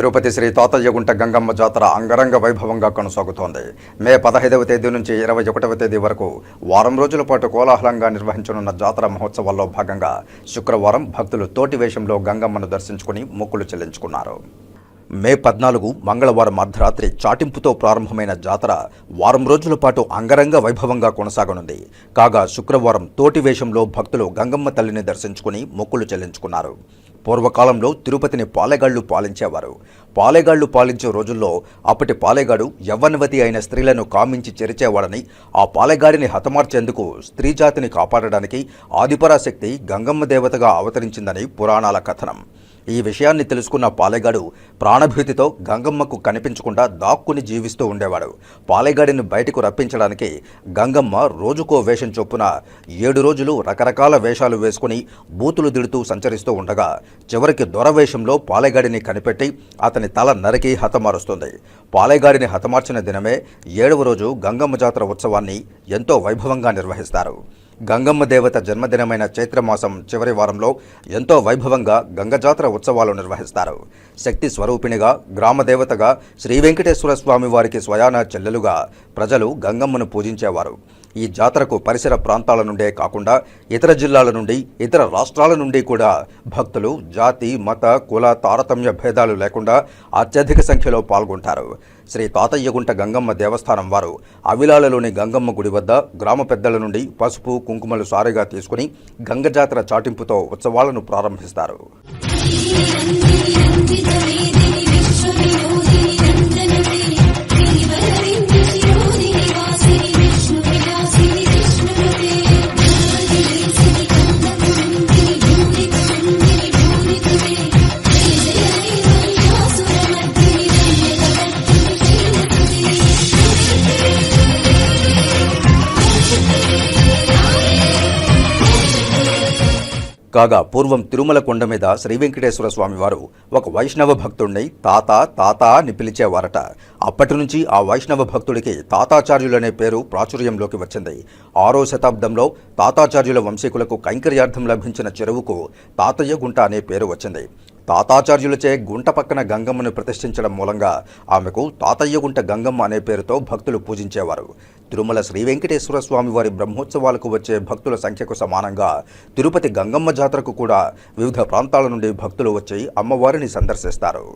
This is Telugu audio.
తిరుపతి శ్రీ తాతయ్యగుంట గంగమ్మ జాతర అంగరంగ వైభవంగా కొనసాగుతోంది. మే పదహైదవ తేదీ నుంచి ఇరవై ఒకటవ తేదీ వరకు వారం రోజుల పాటు కోలాహలంగా నిర్వహించనున్న జాతర మహోత్సవాల్లో భాగంగా శుక్రవారం భక్తులు తోటి వేషంలో గంగమ్మను దర్శించుకుని మొక్కులు చెల్లించుకున్నారు. మే పద్నాలుగు మంగళవారం అర్ధరాత్రి చాటింపుతో ప్రారంభమైన జాతర వారం రోజుల పాటు అంగరంగ వైభవంగా కొనసాగనుంది. కాగా శుక్రవారం తోటి వేషంలో భక్తులు గంగమ్మ తల్లిని దర్శించుకుని మొక్కులు చెల్లించుకున్నారు. పూర్వకాలంలో తిరుపతిని పాలెగాళ్ళు పాలించేవారు. పాలెగాళ్ళు పాలించే రోజుల్లో అప్పటి పాలెగాడు యవ్వనవతి అయిన స్త్రీలను కామించి చెరిచేవాడని ఆ పాలెగాడిని హతమార్చేందుకు స్త్రీ జాతిని కాపాడడానికి ఆదిపరాశక్తి గంగమ్మ దేవతగా అవతరించిందని పురాణాల కథనం. ఈ విషయాన్ని తెలుసుకున్న పాలెగాడు ప్రాణభీతితో గంగమ్మకు కనిపించకుండా దాక్కుని జీవిస్తూ ఉండేవాడు. పాలెగాడిని బయటకు రప్పించడానికి గంగమ్మ రోజుకో వేషం చొప్పున ఏడు రోజులు రకరకాల వేషాలు వేసుకుని బూతులు దిడుతూ సంచరిస్తూ ఉండగా చివరికి దొరవేషంలో పాలెగాడిని కనిపెట్టి అతని తల నరికి హతమారుస్తుంది. పాలెగాడిని హతమార్చిన దినమే ఏడవ రోజు గంగమ్మ జాతర ఉత్సవాన్ని ఎంతో వైభవంగా నిర్వహిస్తారు. గంగమ్మ దేవత జన్మదినమైన చైత్రమాసం చివరి వారంలో ఎంతో వైభవంగా గంగజాతర ఉత్సవాలు నిర్వహిస్తారు. శక్తి స్వరూపిణిగా గ్రామ దేవతగా శ్రీ వెంకటేశ్వర స్వామి వారికి స్వయాన చెల్లెలుగా ప్రజలు గంగమ్మను పూజించేవారు. ఈ జాతరకు పరిసర ప్రాంతాల నుండే కాకుండా ఇతర జిల్లాల నుండి ఇతర రాష్ట్రాల నుండి కూడా భక్తులు జాతి మత కుల తారతమ్య భేదాలు లేకుండా అత్యధిక సంఖ్యలో పాల్గొంటారు. శ్రీ తాతయ్యగుంట గంగమ్మ దేవస్థానం వారు అవిలాలలోని గంగమ్మ గుడి వద్ద గ్రామ పెద్దల నుండి పసుపు కుంకుమలు సారిగా తీసుకుని గంగ జాతర చాటింపుతో ఉత్సవాలను ప్రారంభిస్తారు. కాగా పూర్వం తిరుమల కొండ మీద శ్రీ వెంకటేశ్వర స్వామివారు ఒక వైష్ణవ భక్తుడిని తాత తాత అని పిలిచేవారట. అప్పటి నుంచి ఆ వైష్ణవ భక్తుడికి తాతాచార్యులనే పేరు ప్రాచుర్యంలోకి వచ్చింది. ఆరో శతాబ్దంలో తాతాచార్యుల వంశీకులకు కైంకర్యార్థం లభించిన చెరువుకు తాతయ్య గుంట అనే పేరు వచ్చింది. తాతాచార్యులచే గుంట పక్కన గంగమ్మను ప్రతిష్ఠించడం మూలంగా ఆమెకు తాతయ్యగుంట గంగమ్మ అనే పేరుతో భక్తులు పూజించేవారు. తిరుమల శ్రీ వెంకటేశ్వర స్వామి వారి బ్రహ్మోత్సవాలకు వచ్చే భక్తుల సంఖ్యకు సమానంగా తిరుపతి గంగమ్మ జాతరకు కూడా వివిధ ప్రాంతాల నుండి భక్తులు వచ్చి అమ్మవారిని సందర్శిస్తారు.